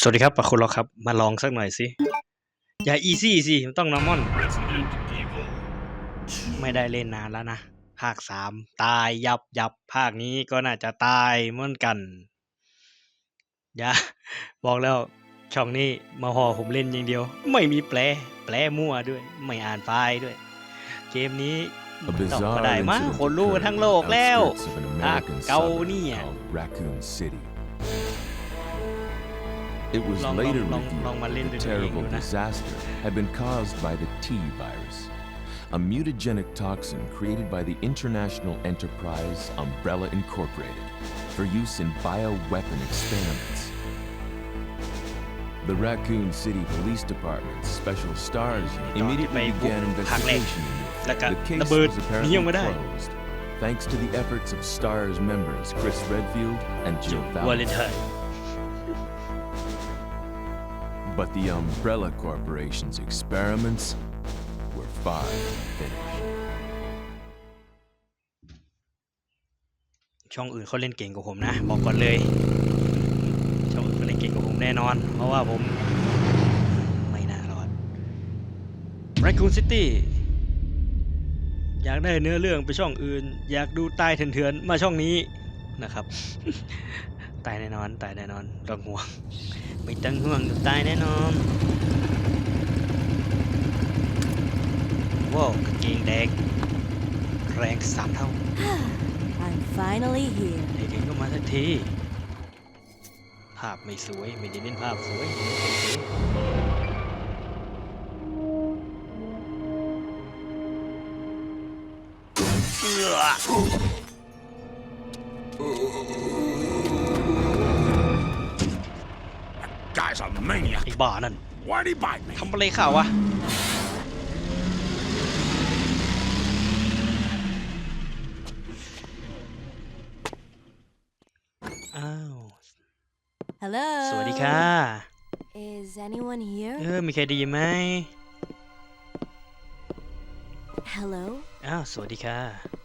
สวัสดีครับปะคุณล็อกครับ มาลองสักหน่อยสิ อย่าอีซี่สิมันต้องนอร์มอน ไม่ได้เล่นนานแล้วนะ ภาคสามตายยับยับภาคนี้ก็น่าจะตายเหมือนกัน อย่า บอกแล้วช่องนี้มาห่อผมเล่นอย่างเดียว ไม่มีแปล แปลมั่วด้วย ไม่อ่านไฟล์ด้วย เกมนี้ A ต้อง bizarre ก็ได้มั้ง incident คนรู้กัน occurred ทั้ง on โล the กแล้ว outskirts of an American gal suburb nia. called Raccoon City. It was Long- later long- long- long ma revealed len that the din terrible yun na. disaster had been caused by the T virus, a mutagenic toxin created by the international enterprise Umbrella Incorporated for use in bioweapon experiments. The Raccoon City Police Department's Special Stars unit immediately Facebook began ภาคแรก investigation into it. แล้วก็ The case ระเบิด was หนีออก apparently มาได้ closed, thanks to the efforts of STARS members Chris Redfield and จ Jill บวาเลน Valentine. ไทน์ But the Umbrella Corporation's experiments were far from finished. ช่องอื่นเขาเล่นเก่งกว่าผมนะ บอกก่อนเลย ช่องอื่นเขาเล่นเก่งกว่าผมแน่นอน เพราะว่าผม ไม่น่ารอด Raccoon City อยากได้เนื้อเรื่องไปช่องอื่น อยากดูตายเถื่อนๆมาช่องนี้นะครับ ตายแน่นอน ตายแน่นอนต้องห่วง ไม่ต้องห่วงตายแน่นอนว้าวกางเกงแดงแรงสามเท่า I'm finally here. ไอ้เก่งก็มาสักที ภาพไม่สวย ไม่ได้เน้นภาพสวยเน้นคนสวยเอื้ Guy's a maniac. ไอ้บ้านั่น Why'd he bite me? ทำอะไรข่าววะ อ้าว Hello. สวัสดีค่ะ Is anyone here? เออมีใครไดีไหม Hello. อ้าว สวัสดีค่ะ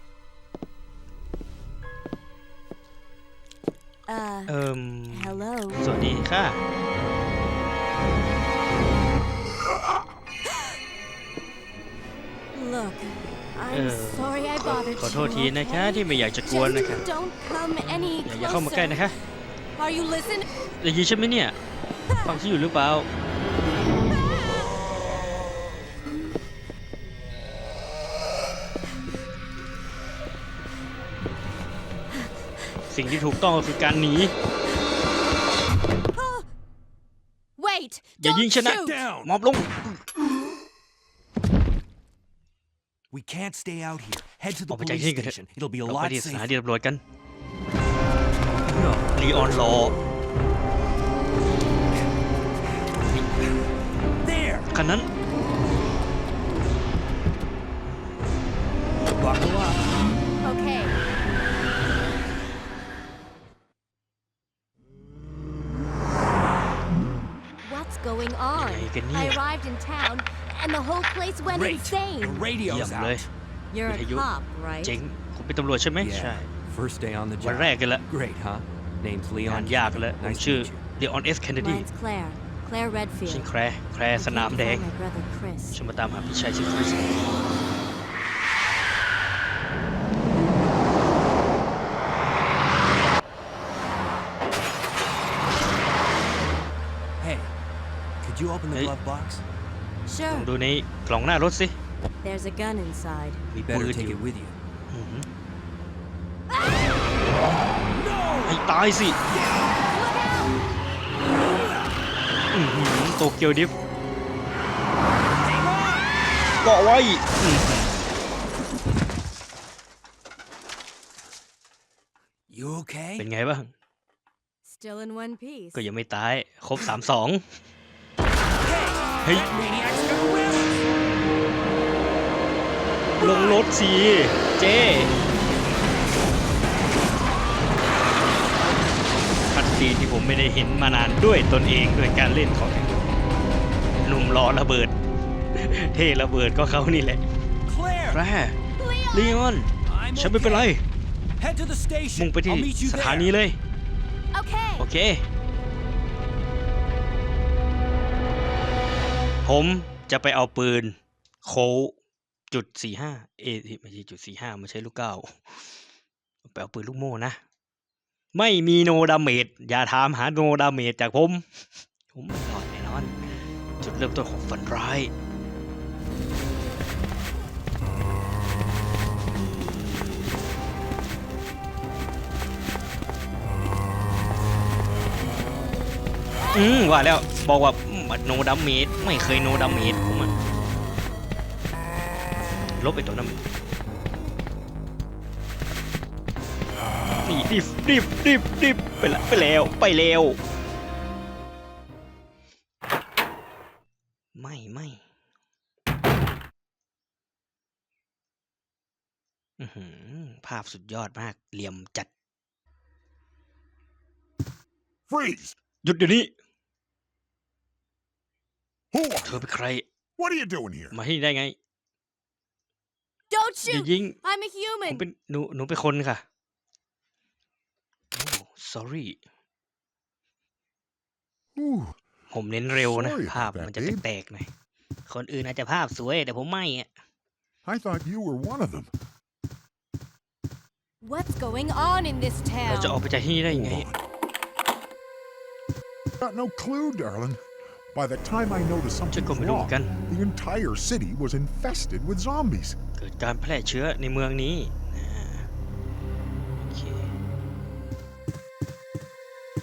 Uh, เอิม hello. สวัสดีค่ะ Look, I'm Uh, sorry I ขอ bothered ขอโทษ you. ทีนะคะ okay? ที่ไม่อยากจะกวนนะคะ Just don't come any อย่าอย่าเข้ามาใกล้ closer. นะคะ Are you listening? ได้ยินใช่ไหมเนี่ย ฟังฉันอยู่หรือเปล่า สิ่งที่ถูกต้องก็คือการหนี Wait. อย่ายิง Don't ฉันนะ shoot. Down. มอบลง We can't stay out here. Head to อ the อกไปจาก police ที่นี่กันเถอะ station. It'll be a เราไป lot ที่สถานี safer. ตำรวจกันลีออนรอ There. คันนั้น Buckle up. Okay. going on? Ay, ganyan. I arrived in town and the whole place went Great. The insane. เยี่ย radio's มเลย out. You're a Hey, you- cop, right? เจ๋งผมเป็นตำรวจใช่ไหม ใช่ First day on the วัน job. แรกกันละ Great, huh? Name's งาน Leon. ยากกันแล้วผม Nice to ชื่อ meet you. เลออนเอสเคนเนดี Mine's Claire. Claire ฉัน Redfield. แคร์แคร์ I สนาม came to แดง find my brother Chris. ฉันมาตามหาพี่ชายชื่อคริส Glove box? ล Sure. องดูในกล่องหน้ารถสิ There's a gun inside. มี We ปื better น take อยู่ it with you. อื้อหือให้ตายสิอื้อหือโตเกียวดิฟเกาะไว้อื้อหือ You okay? เป็นไงบ้าง Still in one piece. ก็ยังไม่ตาย ครบสามสอง เฮ้ย Maniac's gonna whip! ลงรถสิเจ้คัดซีนที่ผมไม่ได้เห็นมานานด้วยตนเองด้วยการเล่นของหนุ่มรอระเบิด เท่ระเบิดก็เขานี่แหละ Claire! แร่ลีออน I'm ฉันไม่เป็นไร okay. Head to the มุ่ station. งไปที่ I'll meet you สถา there. นีเลย Okay. โอเค ผมจะไปเอาปืนโคจุดสี่ห้าเอไม่ใช่จุดสี่ห้าไม่ใช่ลูกเก้าไปเอาปืนลูกโม่นะ ไม่มีโนดาเมจอย่าถามหาโนดาเมจจากผม ผมรอดแน่นอน จุดเริ่มต้นของฝันร้ายอืมว่าแล้วบอกว่า โนดัมเมดไม่เคยโนดัมเมดผมอะลบไอตัวนั้นนี่ดิฟดิฟดิฟดิฟไปละไปแล้วไปแล้วไม่ไม่อื้อหือภาพสุดยอดมากเหลี่ยมจัด Freeze! หยุดเดี๋ยวนี้ Who เธ are อเป็นใคร What are you doing here? มาที่นี่ได้ไง Don't อย่า shoot. ยิง I'm a ผม human. เป็นหนูหนูเป็นคนค่ะโอ้ sorry Ooh, ผมเน้นเร็วนะ Sorry ภาพ about มันจะ that, แตกๆหน่อยคนอื่นอาจจะภาพสวย แต่ผมไม่อะ I thought you were one of them. What's going on in this เราจะออก town? ไปจากที่นี่ได้ยังไง Hold on. Got no clue, darling. By the time I noticed ฉัน something ก็ไม่รู้เหมื wrong, อนกัน the entire city was infested with zombies. เกิดการแพร่เชื้อในเมืองนี้อ่าโอเค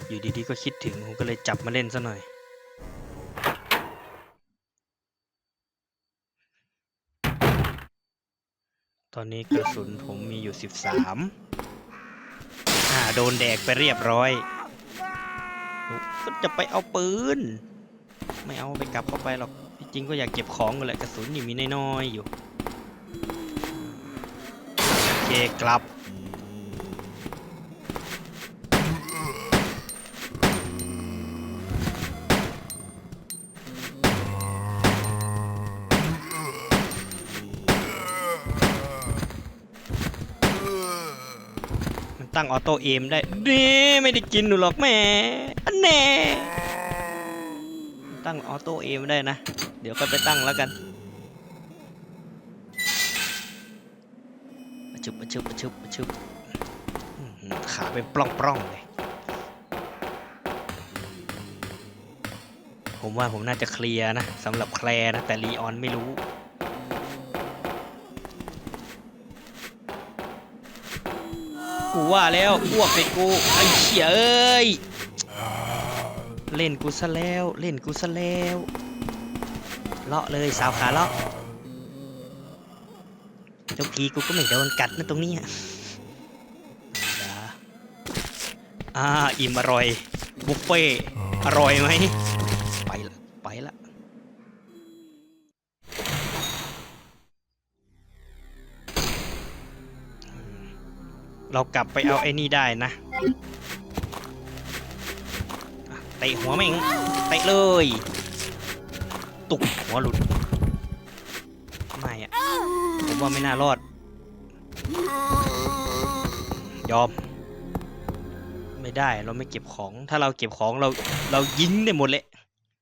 อยู่ดีๆก็คิดถึง ผมก็เลยจับมาเล่นซะหน่อย ตอนนี้กระสุนผมมีอยู่สิบสามอ่าโดนแดกไปเรียบร้อย ก็จะไปเอาปืน ไม่เอาไปกลับเข้าไปหรอกที่จริงก็อยากเก็บของกันแหละกระสุนยังมีน้อยๆอยู่โอเคกลับตั้งออโต้เอมได้เน่ไม่ได้กินหนูหรอกแม่อันแน่ ตั้งออโต้เอมได้นะ เดี๋ยวก็ไปตั้งแล้วกันประชุบประชุบประชุบประชุบอื้อหือขาเป็นปล้องๆเลยผมว่าผมน่าจะเคลียร์นะสำหรับแคลร์นะ แต่ลีออนไม่รู้ กูว่าแล้วอ้วกใส่กู ไอ้เฉียเอ้ย เล่นกูซะแล้ว เล่นกูซะแล้วเลาะเลยสาวขาเลาะทุกทีกูก็ไม่โดนกัดนะตรงนี้อ่าอ่าอิ่มอร่อย บุฟเฟ่อร่อยไหมไปละไปละเรากลับไปเอาไอ้นี่ได้นะ เตะหัวแม่งเตะเลย ตุกหัวหลุดไม่อะผมว่าไม่น่ารอด ยอม ไม่ได้เราไม่เก็บของ ถ้าเราเก็บของเราเรายิงได้หมดเลย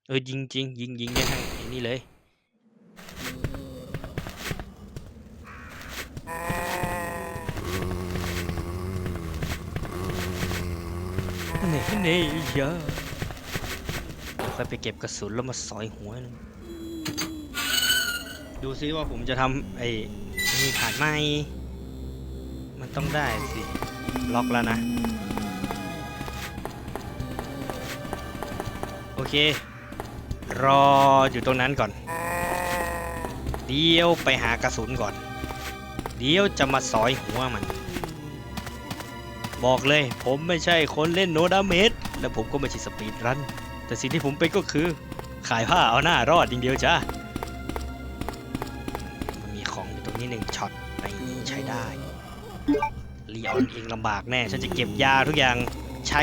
เออยิงจริงยิงยิงได้ทั้งไอ้นี่เลยเน่เน่เยอะ ค่อยไปเก็บกระสุนแล้วมาสอยหัวนึงดูซิว่าผมจะทำไอ้นี่ผ่านไหมมันต้องได้สิ ล็อกแล้วนะ โอเค รออยู่ตรงนั้นก่อน เดี๋ยวไปหากระสุนก่อน เดี๋ยวจะมาสอยหัวมัน บอกเลยผมไม่ใช่คนเล่นโนดาเมจและผมก็ไม่ใช่สปีดรัน แต่สิ่งที่ผมเป็นก็คือขายผ้าเอาหน้ารอดอย่างเดียวจ้ามันมีของอยู่ตรงนี้หนึ่งช็อตในนี้ใช้ได้ลีออนเองลำบากแน่ ฉันจะเก็บยาทุกอย่างใช้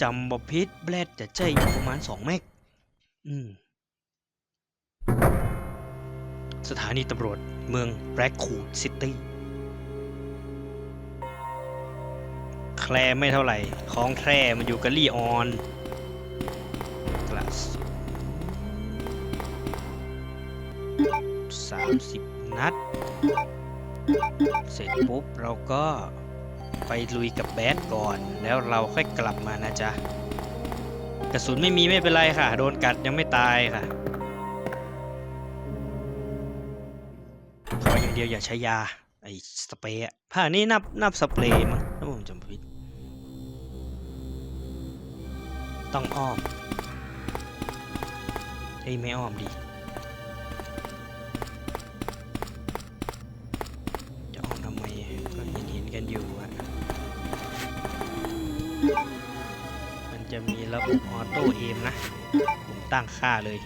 จำบอพิษแบลดจะใจอยู่ประมาณ2เมกอืมสถานีตำรวจเมืองแบล็กคูดซิตี้ แคลร์ไม่เท่าไหร่ของแท้มันอยู่กับลีออนกระสุนสามสิบนัด เสร็จปุ๊บเราก็ไปลุยกับแบดก่อน แล้วเราค่อยกลับมานะจ๊ะ กระสุนไม่มีไม่เป็นไรค่ะ โดนกัดยังไม่ตายค่ะขออย่างเดียวอย่าใช้ยา ไอ้สเปรย์ผ้านี้นับนับสเปรย์มั้งถ้าผมจำ ต้องอ้อมเฮ้ยไม่อ้อมดิจะอ้อมทำไมก็เห็นเห็นกันอยู่อะมันจะมีระบบออโต้เอมนะ ผมตั้งค่าเลย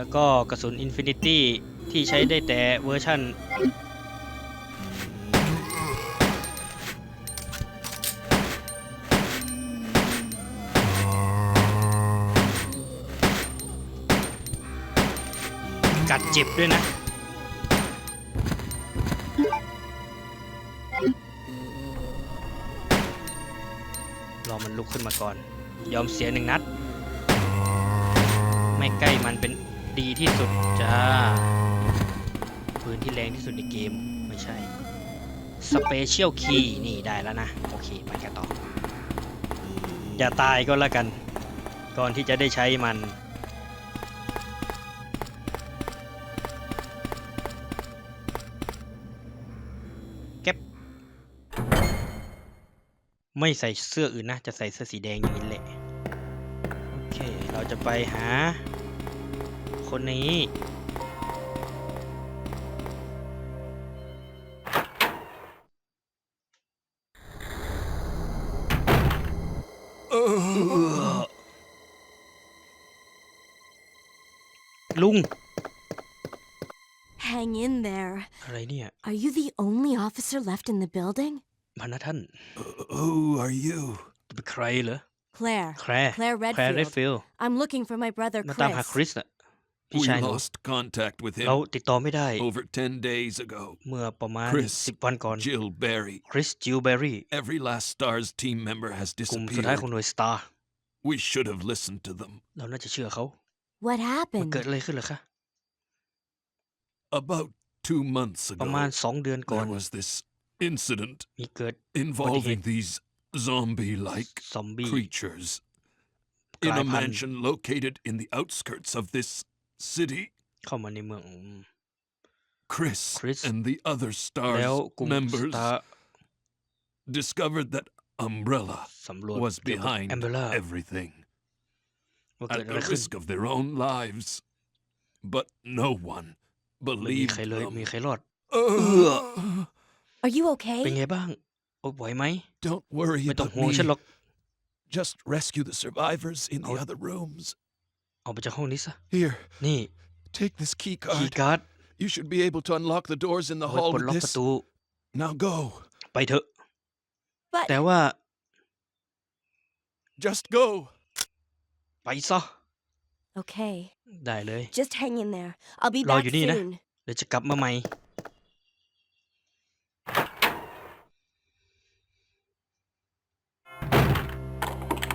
แล้วก็กระสุน Infinity ที่ใช้ได้แต่เวอร์ชั่น กัดเจ็บด้วยนะรอมันลุกขึ้นมาก่อน ยอมเสียหนึ่งนัด ไม่ใกล้มันเป็น ดีที่สุดจ้าปืนที่แรงที่สุดในเกมไม่ใช่สเปเชียลคีย์นี่ได้แล้วนะ โอเคไปกันต่อ อย่าตายก็แล้วกัน ก่อนที่จะได้ใช้มันเก็บไม่ใส่เสื้ออื่นนะ จะใส่เสื้อสีแดงอย่างนี้แหละ โอเค เราจะไปหา คนนี้ ลุง Hang in there. อะไรเนี่ย Are you the only officer left in the building? พนักท่าน Who are you? เป็นใครเหรอ Claire. แคร์ Claire แคร์ Redfield. เรดฟิล I'm looking for my brother มาตามหาค Chris. ริสอะ พี่ We ชายหนู lost contact with เรา him ติดต่อไม่ได้ over 10 days ago. เมื่อประมาณ Chris 10 วันก่อน Jill Barry. คริสจิลเบอรี่ Every last STARS team member has กลุ่มสุดท้าย disappeared. ของหน่วยสตาร์ We should have listened to them. เราน่าจะเชื่อเขา What มัน happened? เกิดอะไรขึ้นเหรอคะ About two months ประมาณ ago, 2 เดือนก่อน there was this incident มีเกิด involving these zombie-like ซอมบี้ creatures ก in ลาย a พันธุ์ mansion located in the outskirts of this city. เข้ามาในเมืองอืม Chris, Chris. and the other แล้ว STARS กลุ่มส members ตาร์ discovered that Umbrella สำรวจ was เกี่ยวกับ behind แอมเบล่า everything ว่าเกิด at อะไร the ขึ้น risk of their own lives. But no one ไม่มี believed ใครเลย them. มีใครรอด Ugh. Are you เป็น okay? ไงบ้างโอ้ไหวไหม Don't worry ไม่ต้อง about ห่วงฉันหร me. อก Just rescue the survivors in the Oh. other rooms. เอาไปจากห้องนี้ซะ Here, นี่ take this key คีย์ card. การ์ด You should be able to unlock the doors in the เอาไว้ hall ปลด with ล็อกประ this. ตู Now go. ไปเถอะ But แต่ว่า Just go. ไปซะ okay. ได้เลย Just hang in there. I'll be Lo backอยู่นี่นะ soon. เดี๋ยวจะกลับมาใหม่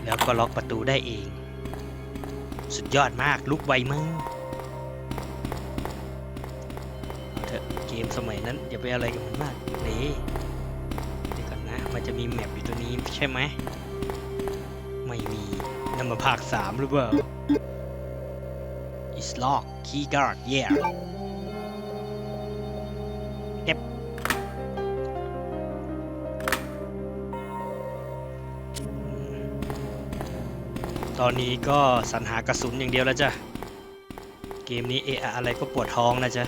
แล้วก็ล็อกประตูได้เอง สุดยอดมากลุกไวมากเถอะเกมสมัยนั้นอย่าไปอะไรกับมันมากนี่เดี๋ยวก่อนนะ มันจะมีแมปอยู่ตัวนี้ใช่ไหม ไม่มีนั่นมาภาคสามหรือเปล่า is lock key guard yeah อนนี้ก็สรรหากระสุนอย่างเดียวแล้วจ้ะ เกมนี้เอะอะอะไรก็ปวดท้องนะจ๊ะ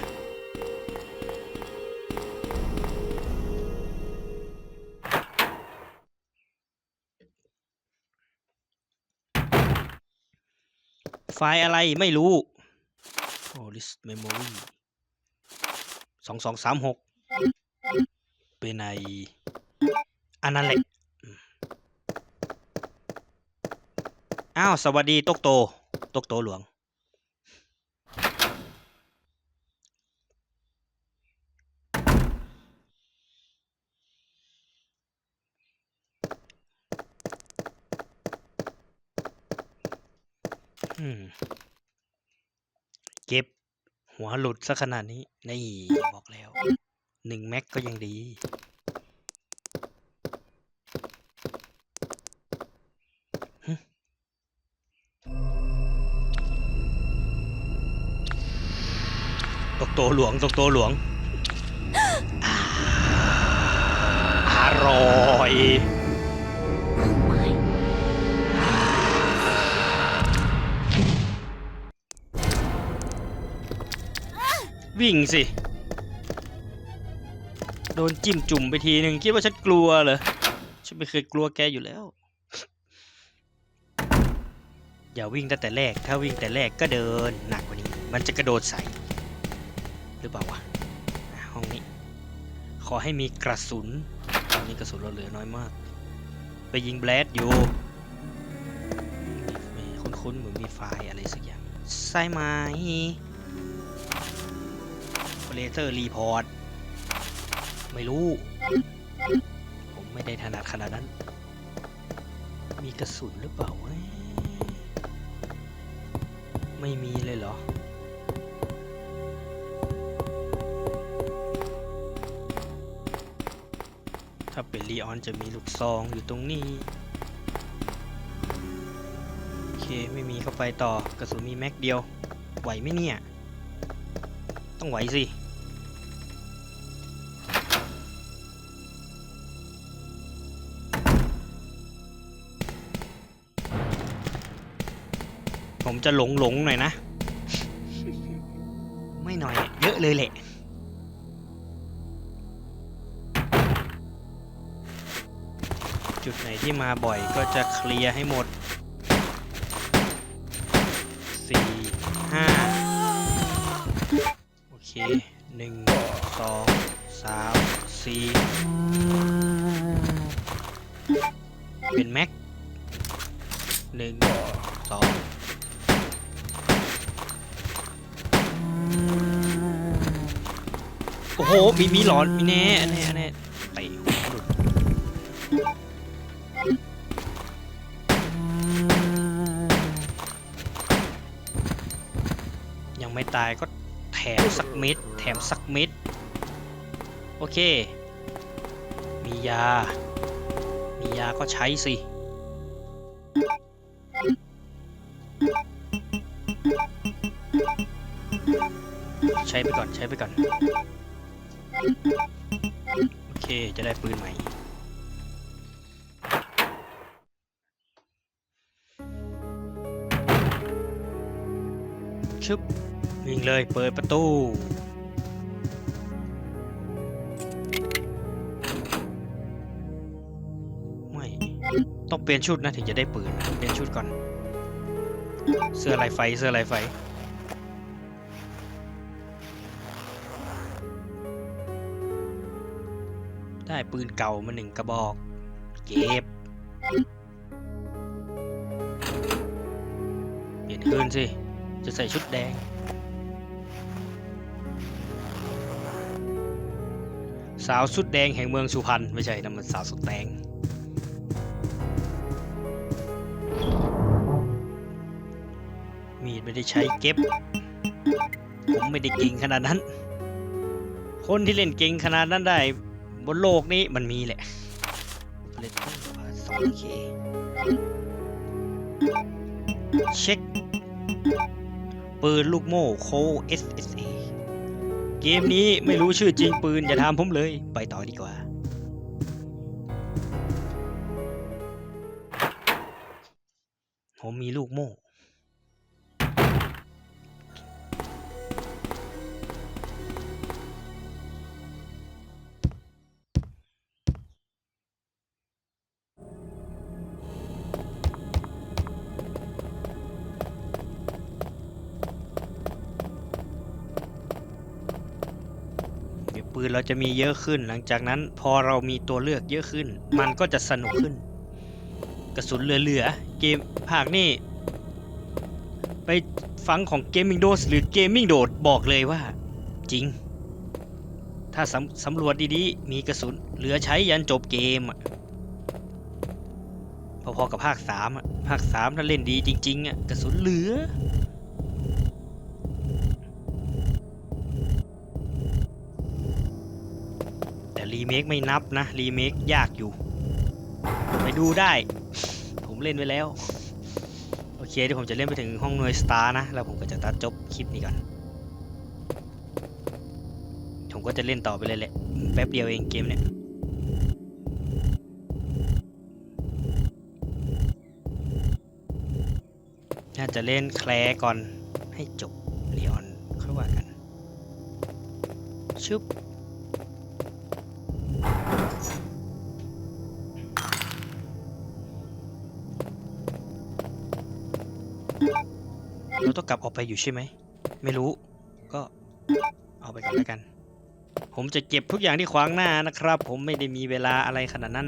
ไฟล์อะไรไม่รู้ โอ้ list memory สองสองสามหกเป็นไออันนั้นแหละอืม อ้าว สวัสดีตกโตตกโตหลวง เก็บ หัวหลุดซะขนาดนี้ นี่ บอกแล้ว หนึ่งแม็กก็ยังดี ตกโตหลวงตกโตหลวงอาร่อย วิ่งสิ โดนจิ้มจุ่มไปทีหนึ่งคิดว่าฉันกลัวเหรอ ฉันไม่เคยกลัวแกอยู่แล้ว อย่าวิ่งตั้งแต่แรก ถ้าวิ่งแต่แรกก็เดินหนักกว่านี้ มันจะกระโดดใส่ รือเปล่าวะห้องนี้ ขอให้มีกระสุนตอนนี้กระสุนเราเหลือน้อยมาก ไปยิงแบลดอยู่มีคุ้นๆเหมือนมีไฟอะไรสักอย่างใช่ไหมเลเซอร์รีพอร์ตไม่รู้ ผมไม่ได้ถนัดขนาดนั้น มีกระสุนหรือเปล่าวะไม่มีเลยเหรอ ถ้าเป็นลีออนจะมีลูกซองอยู่ตรงนี้ โอเค ไม่มีเข้าไปต่อกระสุนมีแม็กเดียว ไหวไหมเนี่ย ต้องไหวสิผมจะหลงหลงๆหน่อยนะ ไม่หน่อย เยอะเลยแหละ จุดไหนที่มาบ่อยก็จะเคลียร์ให้หมดสี่ห้าโอเคหนึ่งสองสามสี่เป็นแม็กหนึ่งสองโอ้โห มีมีหลอน มีแน่แน่แน่เตะ ไม่ตายก็แถมสักม็ดแถมสักม็ดโอเค มียา มียาก็ใช้สิ ใช้ไปก่อนใช้ไปก่อน โอเคจะได้ปืนใหม่ชึบ วิ่งเลยเปิดประตู ไม่ ต้องเปลี่ยนชุดนะถึงจะได้ปืน เปลี่ยนชุดก่อน เสื้อลายไฟ เสื้อลายไฟได้ปืนเก่ามาหนึ่งกระบอก เก็บ เปลี่ยนคืนสิ จะใส่ชุดแดง สาวสุดแดงแห่งเมืองสุพรรณไม่ใช่นั่นมันสาวสุดแดงมีดไม่ได้ใช้เก็บ ผมไม่ได้เก่งขนาดนั้น คนที่เล่นเก่งขนาดนั้นได้ บนโลกนี้มันมีแหละเล่นสองเคเช็คปืนลูกโม่โค SSA เกมนี้ไม่รู้ชื่อจริงปืน อย่าถามผมเลย ไปต่อดีกว่า ผมมีลูกโม่ ปืนเราจะมีเยอะขึ้น หลังจากนั้นพอเรามีตัวเลือกเยอะขึ้น มันก็จะสนุกขึ้น กระสุนเหลือๆเกมภาคนี่ไปฟังของ Gaming Dose หรือ Gaming Dose บอกเลยว่า จริง ถ้าสำสำรวจดีๆ มีกระสุนเหลือใช้ยันจบเกมอะพอๆกับภาคสามอะภาคสามถ้าเล่นดีจริงๆอะกระสุนเหลือ เมคไม่นับนะ รีเมคยากอยู่ ไปดูได้ ผมเล่นไว้แล้ว โอเคเดี๋ยวผมจะเล่นไปถึงห้องหน่วยสตาร์นะ แล้วผมก็จะตัดจบคลิปนี้ก่อน ผมก็จะเล่นต่อไปเลยแหละ แป๊บเดียวเองเกมเนี่ยน่าจะเล่นแคลร์ก่อนให้จบเลียนค่อยว่ากันชึบ ต้องกลับออกไปอยู่ใช่ไหม ไม่รู้ ก็เอาไปก่อนแล้วกัน ผมจะเก็บทุกอย่างที่ขวางหน้านะครับ ผมไม่ได้มีเวลาอะไรขนาดนั้น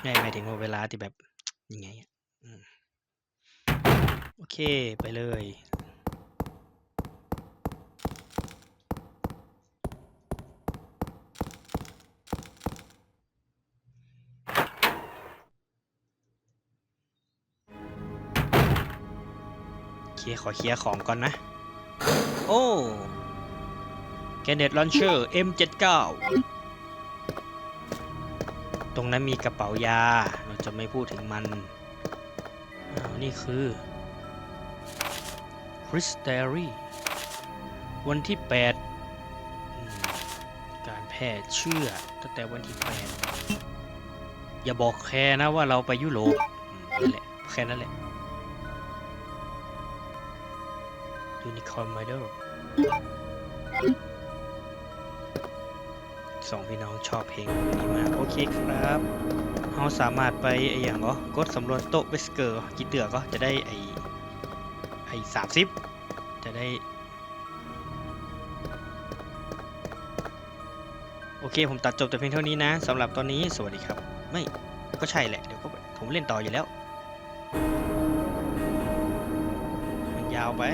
ไม่หมายถึงว่าเวลาที่แบบยังไงโอเคไปเลย เคขอเคลียร์ของก่อนนะ โอ้แกเน็ตลอนเชอร์ M79 ตรงนั้นมีกระเป๋ายา เราจะไม่พูดถึงมันอ้าวนี่คือคริสเตอรี่ วันที่ 8 การแพร่เชื่อตั้งแต่วันที่ 8 อย่าบอกแค่นะว่าเราไปยุโรปนั่นแหละ แค่นั้นแหละ Unicorn Model สองพี่น้องชอบเพลงนี้มากโอเคครับเราสามารถไปไออย่างก็กดสำรวจโต๊ะเวสเกอร์กี่เตือก็จะได้ไอไอสามสิบจะได้ โอเคผมตัดจบแต่เพียงเท่านี้นะสำหรับตอนนี้สวัสดีครับ ไม่ก็ใช่แหละ เดี๋ยวก็ผมเล่นต่ออยู่แล้ว มันยาวไป